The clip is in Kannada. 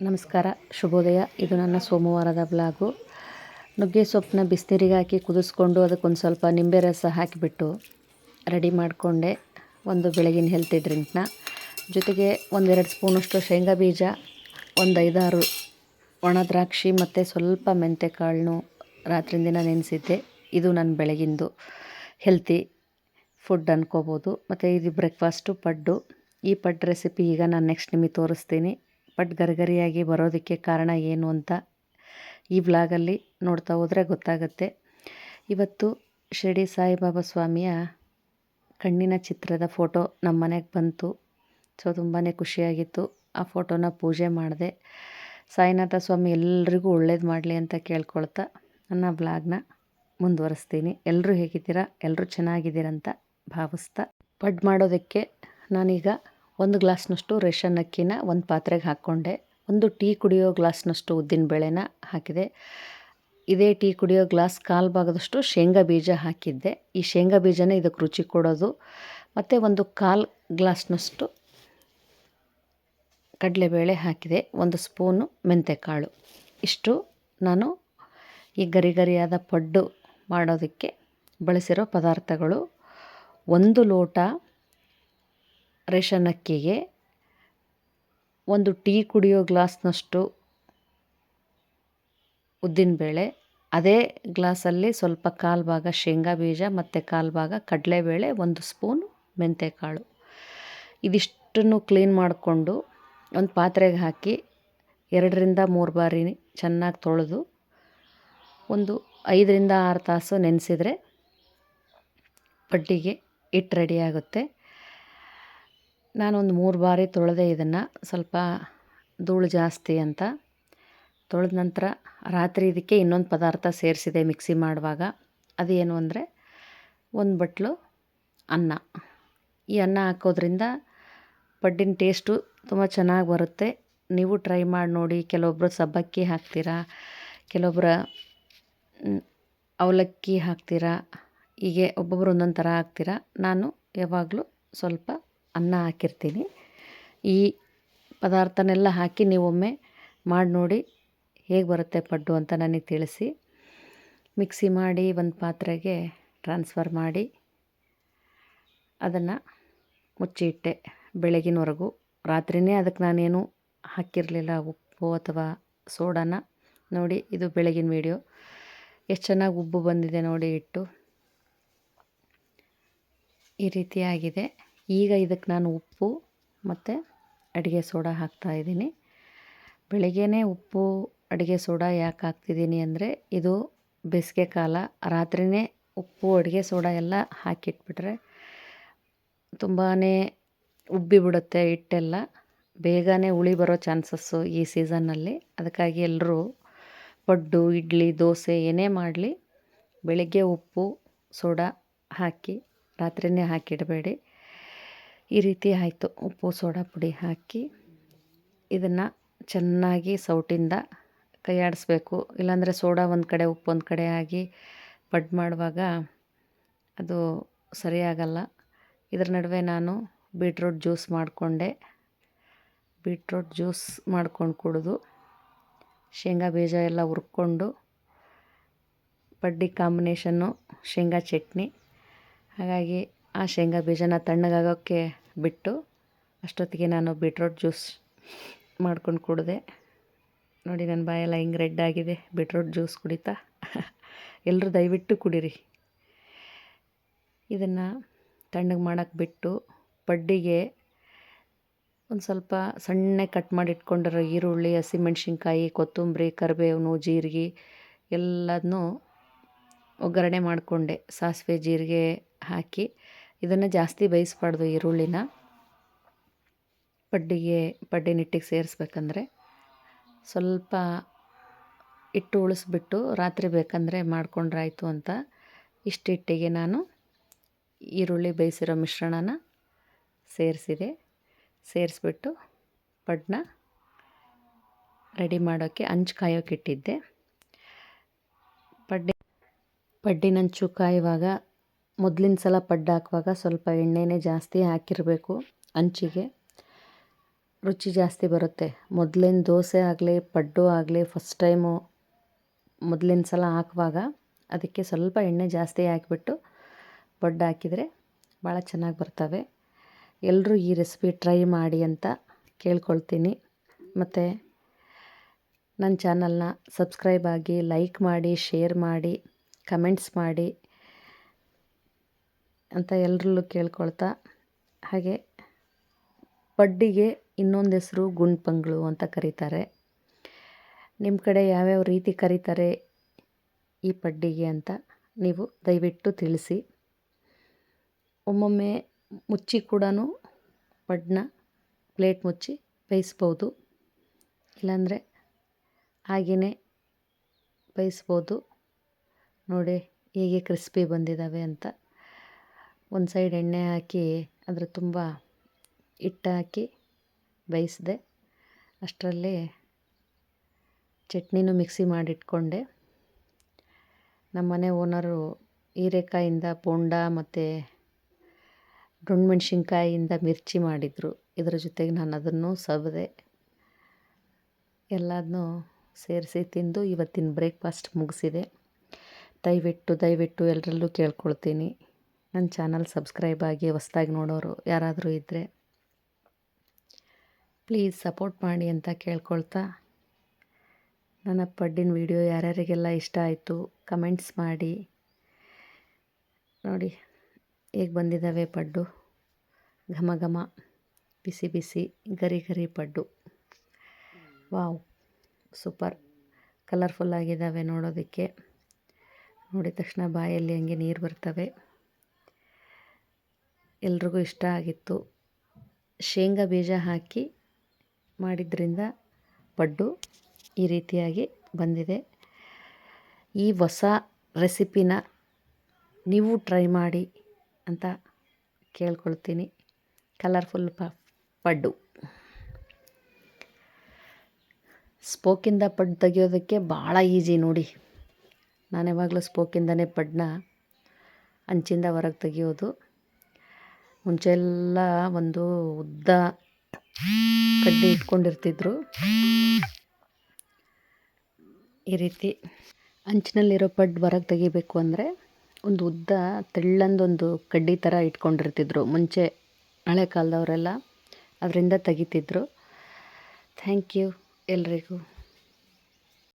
ನಮಸ್ಕಾರ, ಶುಭೋದಯ. ಇದು ನನ್ನ ಸೋಮವಾರದ ಬ್ಲಾಗು. ನುಗ್ಗೆ ಸೊಪ್ಪನ್ನ ಬಿಸಿನೀರಿಗೆ ಹಾಕಿ ಕುದಿಸ್ಕೊಂಡು ಅದಕ್ಕೊಂದು ಸ್ವಲ್ಪ ನಿಂಬೆ ರಸ ಹಾಕಿಬಿಟ್ಟು ರೆಡಿ ಮಾಡಿಕೊಂಡೆ. ಒಂದು ಬೆಳಗಿನ ಹೆಲ್ತಿ ಡ್ರಿಂಕ್ನ ಜೊತೆಗೆ ಒಂದೆರಡು ಸ್ಪೂನಷ್ಟು ಶೇಂಗಾ ಬೀಜ ಒಂದು ಐದಾರು ಒಣ ದ್ರಾಕ್ಷಿ ಮತ್ತು ಸ್ವಲ್ಪ ಮೆಂತೆ ಕಾಳನ್ನು ದಿನ ನೆನೆಸಿದ್ದೆ. ಇದು ನನ್ನ ಬೆಳಗಿಂದು ಹೆಲ್ತಿ ಫುಡ್ ಅನ್ಕೋಬೋದು. ಮತ್ತು ಇದು ಬ್ರೇಕ್ಫಾಸ್ಟು ಪಡ್ಡು. ಈ ಪಡ್ ರೆಸಿಪಿ ಈಗ ನಾನು ನೆಕ್ಸ್ಟ್ ನಿಮಗೆ ತೋರಿಸ್ತೀನಿ. ಪಡ್ ಗರಿಗರಿಯಾಗಿ ಬರೋದಕ್ಕೆ ಕಾರಣ ಏನು ಅಂತ ಈ ವ್ಲಾಗಲ್ಲಿ ನೋಡ್ತಾ ಹೋದರೆ ಗೊತ್ತಾಗುತ್ತೆ. ಇವತ್ತು ಶಿರಡಿ ಸಾಯಿಬಾಬಾ ಸ್ವಾಮಿಯ ಕಣ್ಣಿನ ಚಿತ್ರದ ಫೋಟೋ ನಮ್ಮ ಮನೆಗೆ ಬಂತು. ಸೊ ತುಂಬಾ ಖುಷಿಯಾಗಿತ್ತು. ಆ ಫೋಟೋನ ಪೂಜೆ ಮಾಡಿದೆ. ಸಾಯಿನಾಥ ಸ್ವಾಮಿ ಎಲ್ರಿಗೂ ಒಳ್ಳೇದು ಮಾಡಲಿ ಅಂತ ಕೇಳ್ಕೊಳ್ತಾ ನನ್ನ ಬ್ಲಾಗ್ನ ಮುಂದುವರಿಸ್ತೀನಿ. ಎಲ್ಲರೂ ಹೇಗಿದ್ದೀರಾ? ಎಲ್ಲರೂ ಚೆನ್ನಾಗಿದ್ದೀರಂತ ಭಾವಿಸ್ತಾ. ಪಡ್ ಮಾಡೋದಕ್ಕೆ ನಾನೀಗ ಒಂದು ಗ್ಲಾಸ್ನಷ್ಟು ರೇಷನ್ ಅಕ್ಕಿನ ಒಂದು ಪಾತ್ರೆಗೆ ಹಾಕ್ಕೊಂಡೆ. ಒಂದು ಟೀ ಕುಡಿಯೋ ಗ್ಲಾಸ್ನಷ್ಟು ಉದ್ದಿನ ಬೇಳೆನ ಹಾಕಿದೆ. ಇದೇ ಟೀ ಕುಡಿಯೋ ಗ್ಲಾಸ್ ಕಾಲು ಭಾಗದಷ್ಟು ಶೇಂಗಾ ಬೀಜ ಹಾಕಿದ್ದೆ. ಈ ಶೇಂಗಾ ಬೀಜನೇ ಇದಕ್ಕೆ ರುಚಿ ಕೊಡೋದು. ಮತ್ತು ಒಂದು ಕಾಲು ಗ್ಲಾಸ್ನಷ್ಟು ಕಡಲೆಬೇಳೆ ಹಾಕಿದೆ. ಒಂದು ಸ್ಪೂನು ಮೆಂತೆಕಾಳು. ಇಷ್ಟು ನಾನು ಈ ಗರಿ ಗರಿಯಾದ ಪಡ್ಡು ಮಾಡೋದಕ್ಕೆ ಬಳಸಿರೋ ಪದಾರ್ಥಗಳು. ಒಂದು ಲೋಟ ರೇಷನ್ ಅಕ್ಕಿಗೆ ಒಂದು ಟೀ ಕುಡಿಯೋ ಗ್ಲಾಸ್ನಷ್ಟು ಉದ್ದಿನಬೇಳೆ ಅದೇ ಗ್ಲಾಸಲ್ಲಿ ಸ್ವಲ್ಪ ಕಾಲು ಭಾಗ ಶೇಂಗಾ ಬೀಜ ಮತ್ತು ಕಾಲು ಭಾಗ ಕಡಲೆಬೇಳೆ, ಒಂದು ಸ್ಪೂನ್ ಮೆಂತ್ಯಕಾಳು ಇದಿಷ್ಟನ್ನು ಕ್ಲೀನ್ ಮಾಡಿಕೊಂಡು ಒಂದು ಪಾತ್ರೆಗೆ ಹಾಕಿ ಎರಡರಿಂದ ಮೂರು ಬಾರಿ ಚೆನ್ನಾಗಿ ತೊಳೆದು ಒಂದು ಐದರಿಂದ ಆರು ತಾಸು ನೆನೆಸಿದರೆ ಪಡ್ಡಿಗೆ ಹಿಟ್ಟು ರೆಡಿ ಆಗುತ್ತೆ. ನಾನೊಂದು ಮೂರು ಬಾರಿ ತೊಳೆದೆ ಇದನ್ನು. ಸ್ವಲ್ಪ ಧೂಳು ಜಾಸ್ತಿ ಅಂತ. ತೊಳೆದ ನಂತರ ರಾತ್ರಿ ಇದಕ್ಕೆ ಇನ್ನೊಂದು ಪದಾರ್ಥ ಸೇರಿಸಿದೆ ಮಿಕ್ಸಿ ಮಾಡುವಾಗ. ಅದೇನು ಅಂದರೆ ಒಂದು ಬಟ್ಲು ಅನ್ನ. ಈ ಅನ್ನ ಹಾಕೋದ್ರಿಂದ ಪಡ್ಡಿನ ಟೇಸ್ಟು ತುಂಬ ಚೆನ್ನಾಗಿ ಬರುತ್ತೆ. ನೀವು ಟ್ರೈ ಮಾಡಿ ನೋಡಿ. ಕೆಲವೊಬ್ಬರು ಸಬ್ಬಕ್ಕಿ ಹಾಕ್ತೀರಾ ಕೆಲವೊಬ್ಬರು ಅವಲಕ್ಕಿ ಹಾಕ್ತೀರಾ, ಹೀಗೆ ಒಬ್ಬೊಬ್ಬರು ಒಂದೊಂದು ಥರ ಹಾಕ್ತೀರಾ. ನಾನು ಯಾವಾಗಲೂ ಸ್ವಲ್ಪ ಅನ್ನ ಹಾಕಿರ್ತೀನಿ. ಈ ಪದಾರ್ಥನೆಲ್ಲ ಹಾಕಿ ನೀವೊಮ್ಮೆ ಮಾಡಿ ನೋಡಿ ಹೇಗೆ ಬರುತ್ತೆ ಪಡ್ಡು ಅಂತ ನನಗೆ ತಿಳಿಸಿ. ಮಿಕ್ಸಿ ಮಾಡಿ ಒಂದು ಪಾತ್ರೆಗೆ ಟ್ರಾನ್ಸ್ಫರ್ ಮಾಡಿ ಅದನ್ನು ಮುಚ್ಚಿಟ್ಟೆ ಬೆಳಗಿನವರೆಗೂ. ರಾತ್ರಿಯೇ ಅದಕ್ಕೆ ನಾನೇನು ಹಾಕಿರಲಿಲ್ಲ, ಉಪ್ಪು ಅಥವಾ ಸೋಡಾನ. ನೋಡಿ, ಇದು ಬೆಳಗಿನ ವೀಡಿಯೋ ಎಷ್ಟು ಚೆನ್ನಾಗಿ ಉಬ್ಬು ಬಂದಿದೆ ನೋಡಿ ಇಟ್ಟು. ಈ ರೀತಿಯಾಗಿದೆ ಈಗ ಇದಕ್ಕೆ ನಾನು ಉಪ್ಪು ಮತ್ತು ಅಡುಗೆ ಸೋಡಾ ಹಾಕ್ತಾಯಿದ್ದೀನಿ ಬೆಳಗ್ಗೆನೇ ಉಪ್ಪು, ಅಡುಗೆ ಸೋಡಾ ಯಾಕೆ ಹಾಕ್ತಿದ್ದೀನಿ ಅಂದರೆ ಇದು ಬೇಸಿಗೆ ಕಾಲ ರಾತ್ರಿಯೇ ಉಪ್ಪು, ಅಡುಗೆ ಸೋಡಾ ಎಲ್ಲ ಹಾಕಿಟ್ಬಿಟ್ರೆ ತುಂಬಾ ಉಬ್ಬಿ ಬಿಡುತ್ತೆ ಹಿಟ್ಟೆಲ್ಲ. ಬೇಗನೆ ಹುಳಿ ಬರೋ ಚಾನ್ಸಸ್ಸು ಈ ಸೀಸನ್ನಲ್ಲಿ. ಅದಕ್ಕಾಗಿ ಎಲ್ಲರೂ ಪಡ್ಡು, ಇಡ್ಲಿ, ದೋಸೆ ಏನೇ ಮಾಡಲಿ ಬೆಳಗ್ಗೆ ಉಪ್ಪು, ಸೋಡಾ ಹಾಕಿ ರಾತ್ರಿಯೇ ಹಾಕಿಡಬೇಡಿ. ಈ ರೀತಿ ಆಯಿತು. ಉಪ್ಪು, ಸೋಡಾ ಪುಡಿ ಹಾಕಿ ಇದನ್ನು ಚೆನ್ನಾಗಿ ಸೌಟಿಂದ ಕೈಯಾಡಿಸ್ಬೇಕು ಇಲ್ಲಾಂದರೆ ಸೋಡಾ ಒಂದು ಕಡೆ, ಉಪ್ಪು ಒಂದು ಕಡೆ ಆಗಿ ಪಡ್ ಮಾಡುವಾಗ ಅದು ಸರಿಯಾಗಲ್ಲ. ಇದರ ನಡುವೆ ನಾನು ಬೀಟ್ರೋಟ್ ಜ್ಯೂಸ್ ಮಾಡಿಕೊಂಡೆ. ಬೀಟ್ರೋಟ್ ಜ್ಯೂಸ್ ಮಾಡ್ಕೊಂಡು ಕುಡಿದು ಶೇಂಗಾ ಬೀಜ ಎಲ್ಲ ಹುರ್ಕೊಂಡು ಪಡ್ಡಿ ಕಾಂಬಿನೇಷನ್ನು ಶೇಂಗಾ ಚಟ್ನಿ. ಹಾಗಾಗಿ ಆ ಶೇಂಗಾ ಬೀಜನ ತಣ್ಣಗಾಗೋಕ್ಕೆ ಬಿಟ್ಟು ಅಷ್ಟೊತ್ತಿಗೆ ನಾನು ಬೀಟ್ರೋಟ್ ಜ್ಯೂಸ್ ಮಾಡ್ಕೊಂಡು ಕುಡಿದೆ. ನೋಡಿ ನನ್ನ ಬಾಯೆಲ್ಲ ಹಿಂಗೆ ರೆಡ್ ಆಗಿದೆ. ಬೀಟ್ರೋಟ್ ಜ್ಯೂಸ್ ಕುಡಿತಾ. ಎಲ್ಲರೂ ದಯವಿಟ್ಟು ಕುಡೀರಿ. ಇದನ್ನು ತಣ್ಣಗೆ ಮಾಡೋಕ್ಕೆ ಬಿಟ್ಟು ಪಡ್ಡಿಗೆ ಒಂದು ಸ್ವಲ್ಪ ಸಣ್ಣ ಕಟ್ ಮಾಡಿ ಇಟ್ಕೊಂಡಿರೋ ಈರುಳ್ಳಿ, ಹಸಿಮೆಣ್ಸಿನ್ಕಾಯಿ, ಕೊತ್ತಂಬರಿ ಕರಿಬೇವು ಜೀರಿಗೆ ಎಲ್ಲದನ್ನೂ ಒಗ್ಗರಣೆ ಮಾಡಿಕೊಂಡೆ. ಸಾಸಿವೆ, ಜೀರಿಗೆ ಹಾಕಿ ಇದನ್ನು ಜಾಸ್ತಿ ಬೇಯಿಸ್ಬಾರ್ದು ಈರುಳ್ಳಿನ. ಪಡ್ಡಿಗೆ ಪಡ್ಡಿನ ನಿಟ್ಟಿಗೆ ಸೇರಿಸ್ಬೇಕಂದ್ರೆ ಸ್ವಲ್ಪ ಹಿಟ್ಟು ಉಳಿಸ್ಬಿಟ್ಟು ರಾತ್ರಿ ಬೇಕಂದರೆ ಮಾಡ್ಕೊಂಡ್ರಾಯ್ತು ಅಂತ ಇಷ್ಟು ಹಿಟ್ಟಿಗೆ ನಾನು ಈರುಳ್ಳಿ ಬೇಯಿಸಿರೋ ಮಿಶ್ರಣನ ಸೇರಿಸಿದೆ. ಸೇರಿಸ್ಬಿಟ್ಟು ಪಡ್ನ ರೆಡಿ ಮಾಡೋಕ್ಕೆ ಹಂಚು ಕಾಯೋಕೆ ಇಟ್ಟಿದ್ದೆ. ಪಡ್ಡಿ, ಪಡ್ಡಿನಂಚು ಕಾಯುವಾಗ ಮೊದಲಿನ ಸಲ ಪಡ್ಡು ಹಾಕುವಾಗ ಸ್ವಲ್ಪ ಎಣ್ಣೆನೇ ಜಾಸ್ತಿ ಹಾಕಿರಬೇಕು ಅಂಚಿಗೆ. ರುಚಿ ಜಾಸ್ತಿ ಬರುತ್ತೆ. ಮೊದಲಿನ ದೋಸೆ ಆಗಲಿ, ಪಡ್ಡು ಆಗಲಿ ಫಸ್ಟ್ ಟೈಮು ಮೊದಲಿನ ಸಲ ಹಾಕುವಾಗ ಅದಕ್ಕೆ ಸ್ವಲ್ಪ ಎಣ್ಣೆ ಜಾಸ್ತಿ ಹಾಕಿಬಿಟ್ಟು ಪಡ್ಡು ಹಾಕಿದರೆ ಭಾಳ ಚೆನ್ನಾಗಿ ಬರ್ತವೆ. ಎಲ್ಲರೂ ಈ ರೆಸಿಪಿ ಟ್ರೈ ಮಾಡಿ ಅಂತ ಕೇಳ್ಕೊಳ್ತೀನಿ. ಮತ್ತು ನನ್ನ ಚಾನಲ್ನ ಸಬ್ಸ್ಕ್ರೈಬ್ ಆಗಿ ಲೈಕ್ ಮಾಡಿ ಶೇರ್ ಮಾಡಿ ಕಮೆಂಟ್ಸ್ ಮಾಡಿ. ಅಂತ ಎಲ್ಲರಲ್ಲೂ ಕೇಳ್ಕೊಳ್ತಾ, ಹಾಗೆ ಪಡ್ಡಿಗೆ ಇನ್ನೊಂದು ಹೆಸರು ಗುಂಡ್ಪಂಗ್ಳು ಅಂತ ಕರೀತಾರೆ. ನಿಮ್ಮ ಕಡೆ ಯಾವ್ಯಾವ ರೀತಿ ಕರೀತಾರೆ ಈ ಪಡ್ಡಿಗೆ ಅಂತ ನೀವು ದಯವಿಟ್ಟು ತಿಳಿಸಿ. ಒಮ್ಮೊಮ್ಮೆ ಮುಚ್ಚಿ ಕೂಡ ಪಡ್ನ ಪ್ಲೇಟ್ ಮುಚ್ಚಿ ಬೇಯಿಸ್ಬೋದು. ಇಲ್ಲಾಂದರೆ ಹಾಗೆಯೇ ಬೇಯಿಸ್ಬೋದು. ನೋಡಿ ಹೇಗೆ ಕ್ರಿಸ್ಪಿ ಬಂದಿದ್ದಾವೆ ಅಂತ. ಒಂದು ಸೈಡ್ ಎಣ್ಣೆ ಹಾಕಿ ಅದ್ರ ತುಂಬ ಹಿಟ್ಟು ಹಾಕಿ ಬೇಯಿಸಿದೆ, ಅಷ್ಟರಲ್ಲಿ ಚಟ್ನಿನೂ ಮಿಕ್ಸಿ ಮಾಡಿಟ್ಕೊಂಡೆ. ನಮ್ಮ ಮನೆ ಓನರು ಹೀರೆಕಾಯಿಂದ ಪೋಂಡ ಮತ್ತು ಮೆಣಸಿನ್ಕಾಯಿಂದ ಮಿರ್ಚಿ ಮಾಡಿದರು. ಇದರ ಜೊತೆಗೆ ನಾನು ಅದನ್ನು ಸವದೆ, ಎಲ್ಲದನ್ನೂ ಸೇರಿಸಿ ತಿಂದು ಇವತ್ತಿನ ಬ್ರೇಕ್ಫಾಸ್ಟ್ ಮುಗಿಸಿದೆ. ದಯವಿಟ್ಟು ದಯವಿಟ್ಟು ಎಲ್ಲರಲ್ಲೂ ಕೇಳ್ಕೊಳ್ತೀನಿ. ನನ್ನ ಚಾನಲ್ ಸಬ್ಸ್ಕ್ರೈಬ್ ಆಗಿ ಹೊಸ್ದಾಗಿ ನೋಡೋರು ಯಾರಾದರೂ ಇದ್ದರೆ ಪ್ಲೀಸ್ ಸಪೋರ್ಟ್ ಮಾಡಿ ಅಂತ ಕೇಳ್ಕೊಳ್ತಾ. ನನ್ನ ಪಡ್ಡಿನ ವಿಡಿಯೋ ಯಾರ್ಯಾರಿಗೆಲ್ಲ ಇಷ್ಟ ಆಯಿತು ಕಮೆಂಟ್ಸ್ ಮಾಡಿ. ನೋಡಿ, ಹೇಗೆ ಬಂದಿದ್ದಾವೆ ಪಡ್ಡು? ಘಮ ಘಮ, ಬಿಸಿ ಬಿಸಿ, ಗರಿ ಗರಿ ಪಡ್ಡು. Wow, super. ಕಲರ್ಫುಲ್ ಆಗಿದ್ದಾವೆ ನೋಡೋದಕ್ಕೆ. ನೋಡಿದ ತಕ್ಷಣ ಬಾಯಲ್ಲಿ ಹಂಗೆ ನೀರು ಬರ್ತವೆ. ಎಲ್ರಿಗೂ ಇಷ್ಟ ಆಗಿತ್ತು. ಶೇಂಗಾ ಬೀಜ ಹಾಕಿ ಮಾಡಿದ್ರಿಂದ ಪಡ್ಡು ಈ ರೀತಿಯಾಗಿ ಬಂದಿದೆ. ಈ ಹೊಸ ರೆಸಿಪಿನ ನೀವು ಟ್ರೈ ಮಾಡಿ ಅಂತ ಕೇಳ್ಕೊಳ್ತೀನಿ. ಕಲರ್ಫುಲ್ ಪ, ಪಡ್ಡು. ಸ್ಪೋಕಿಂದ ಪಡ್ಡು ತೆಗಿಯೋದಕ್ಕೆ ಭಾಳ ಈಜಿ ನೋಡಿ. ನಾನು ಯಾವಾಗಲೂ ಸ್ಪೋಕಿಂದನೇ ಪಡ್ನ ಅಂಚಿಂದ ಹೊರಗೆ ತೆಗಿಯೋದು. ಮುಂಚೆ ಎಲ್ಲ ಒಂದು ಉದ್ದ ಕಡ್ಡಿ ಇಟ್ಕೊಂಡಿರ್ತಿದ್ರು. ಈ ರೀತಿ ಅಂಚಿನಲ್ಲಿರೋ ಪಡ್ಡು ಹೊರಗೆ ತೆಗಿಬೇಕು ಅಂದರೆ ಒಂದು ಉದ್ದ ತೆಳ್ಳಂದೊಂದು ಕಡ್ಡಿ ಥರ ಇಟ್ಕೊಂಡಿರ್ತಿದ್ರು ಮುಂಚೆ ಹಳೆ ಕಾಲದವರೆಲ್ಲ. ಅದರಿಂದ ತೆಗಿತಿದ್ರು. ಥ್ಯಾಂಕ್ ಯು ಎಲ್ರಿಗೂ.